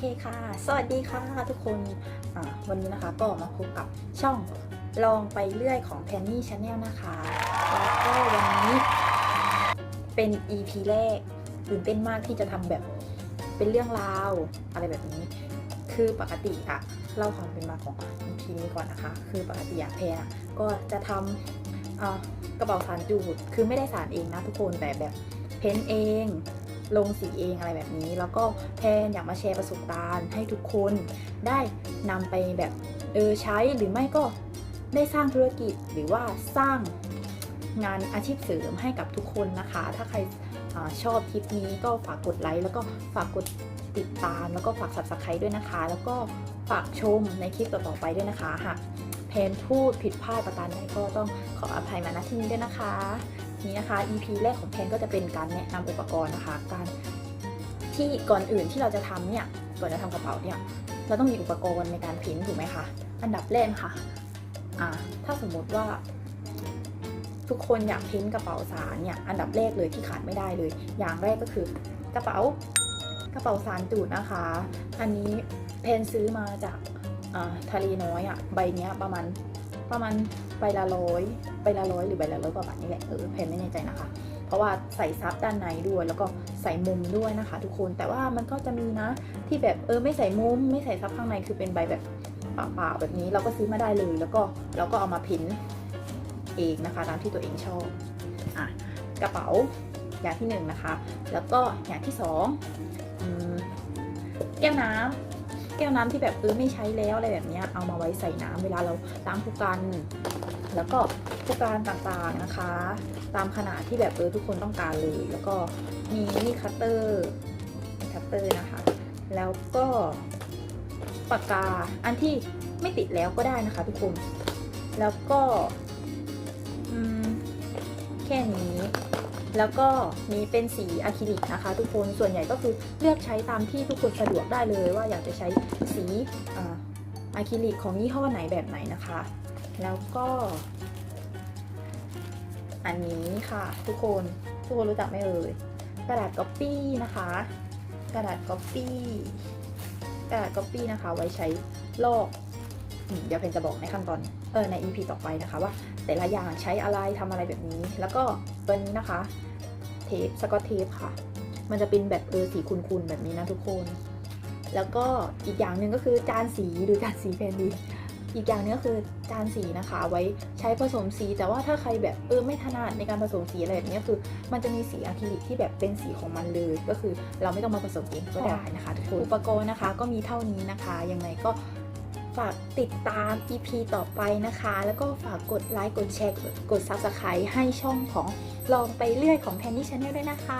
เคค่ะ สวัสดีค่ะทุกคนวันนี้นะคะก็มาพบกับช่องลองไปเรื่อยของ t ทนนี่ชาแนลนะคะแล้วก็วันนี้เป็น EP แรกตื่นเต้นมากที่จะทำแบบเป็นเรื่องราวอะไรแบบนี้ คือปกติอะเล่าความเป็นมาของ EP นี้ก่อนนะคะ คือปกติอะแพรอะก็จะทำกระเป๋าสารจูดคือไม่ได้สารเองนะทุกคนแต่แบบเพ้นท์เอง ลงสีเองอะไรแบบนี้ แล้วก็แพนอยากมาแชร์ประสบการณ์ให้ทุกคนได้นำไปแบบเออใช้หรือไม่ก็ได้สร้างธุรกิจหรือว่าสร้างงานอาชีพเสริมให้กับทุกคนนะคะ ถ้าใครอชอบคลิปนี้ก็ฝากกดไลค์แล้วก็ฝากกดติดตาม แล้วก็ฝาก subscribe ด้วยนะคะ แล้วก็ฝากชมในคลิปต่อๆไปด้วยนะคะหากแพนพูดผิดพลาดประการใดก็ต้องขออภัยมาณที่นี้ด้วยนะคะ นี่นะคะ EP แรกของแพนก็จะเป็นการแนะนำอุปกรณ์นะคะ การที่ก่อนอื่นที่เราจะทำเนี่ย ก่อนจะทำกระเป๋าเนี่ย เราต้องมีอุปกรณ์ในการพิมพ์ถูกไหมคะ อันดับแรกค่ะอ่าถ้าสมมติว่า ทุกคนอยากพิมพ์กระเป๋าสารเนี่ย อันดับแรกเลยที่ขาดไม่ได้เลย อย่างแรกก็คือกระเป๋ากระเป๋าสารจูดนะคะ อันนี้เพนซื้อมาจากอ่าทะเลน้อยอะ่ะ ใบเนี้ยประมาณ ประมาณใบละร้อยใบละร้อยหรือใบละร้อยกว่าบาทนี่แหละเออเพนไม่แน่ใจนะคะ เพราะว่าใส่ซับด้านในด้วย แล้วก็ใส่มุมด้วยนะคะ ทุกคนแต่ว่ามันก็จะมีนะที่แบบเออไม่ใส่มุม ไม่ใส่ซับข้างในคือเป็นใบแบบเปล่าๆแบบนี้เราก็ซื้อมาได้เลย แล้วก็เราก็เอามาพิมพ์เองนะคะตามที่ตัวเองชอบอะกระเป๋าอย่างที่หนึ่งนะคะ แล้วก็อย่างที่สองอืมแก้วน้ำ แก้วน้ำที่แบบเออไม่ใช้แล้วอะไรแบบนี้เอามาไว้ใส่น้ำเวลาเราล้างผู้กัน แล้วก็ผู้การต่างๆนะคะ ตามขนาดที่แบบเออทุกคนต้องการเลย แล้วก็มีมีดคัตเตอร์มีคัตเตอร์นะคะ แล้วก็ปากกาอันที่ไม่ติดแล้วก็ได้นะคะทุกคน แล้วก็แค่นี้ แล้วก็มีเป็นสีอะคริลิกนะคะ ทุกคนส่วนใหญ่ก็คือเลือกใช้ตามที่ทุกคนสะดวกได้เลย ว่าอยากจะใช้สีอะคริลิกของยี่ห้อไหนแบบไหนนะคะ แล้วก็ อันนี้ค่ะ ทุกคนทุกคนรู้จักไหมเอ่ยกระดาษก๊อปปี้นะคะ กระดาษก๊อปปี้กระดาษก๊อปปี้นะคะ ไว้ใช้ลอก เดี๋ยวเพนจะบอกในขั้นตอนเออใน EP ต่อไปนะคะว่า แต่ละอย่างใช้อะไรทำอะไรแบบนี้ แล้วก็ตัวนี้นะคะ เทปสกอตเทปค่ะ มันจะเป็นแบบเออสีคุนๆแบบนี้นะทุกคน แล้วก็อีกอย่างหนึ่งก็คือจานสีหรือจานสีเพนดีอีกอย่างหนึงก็คือจานสีนะคะไว้ใช้ผสมสี แต่ว่าถ้าใครแบบเออไม่ถนัดในการผสมสีอะไรแบบนี้คือ มันจะมีสีอะคริลิกที่แบบเป็นสีของมันเลย ก็คือเราไม่ต้องมาผสมเองก็ได้นะคะทุกคนอุปกรณ์นะคะก็มีเท่านี้นะคะยังไงก็ ฝากติดตาม EP ต่อไปนะคะ แล้วก็ฝากกดไลค์กดแชร์กด Subscribe ให้ช่องของลองไปเรื่อยของแพนนี่ชาแนลด้วยนะคะ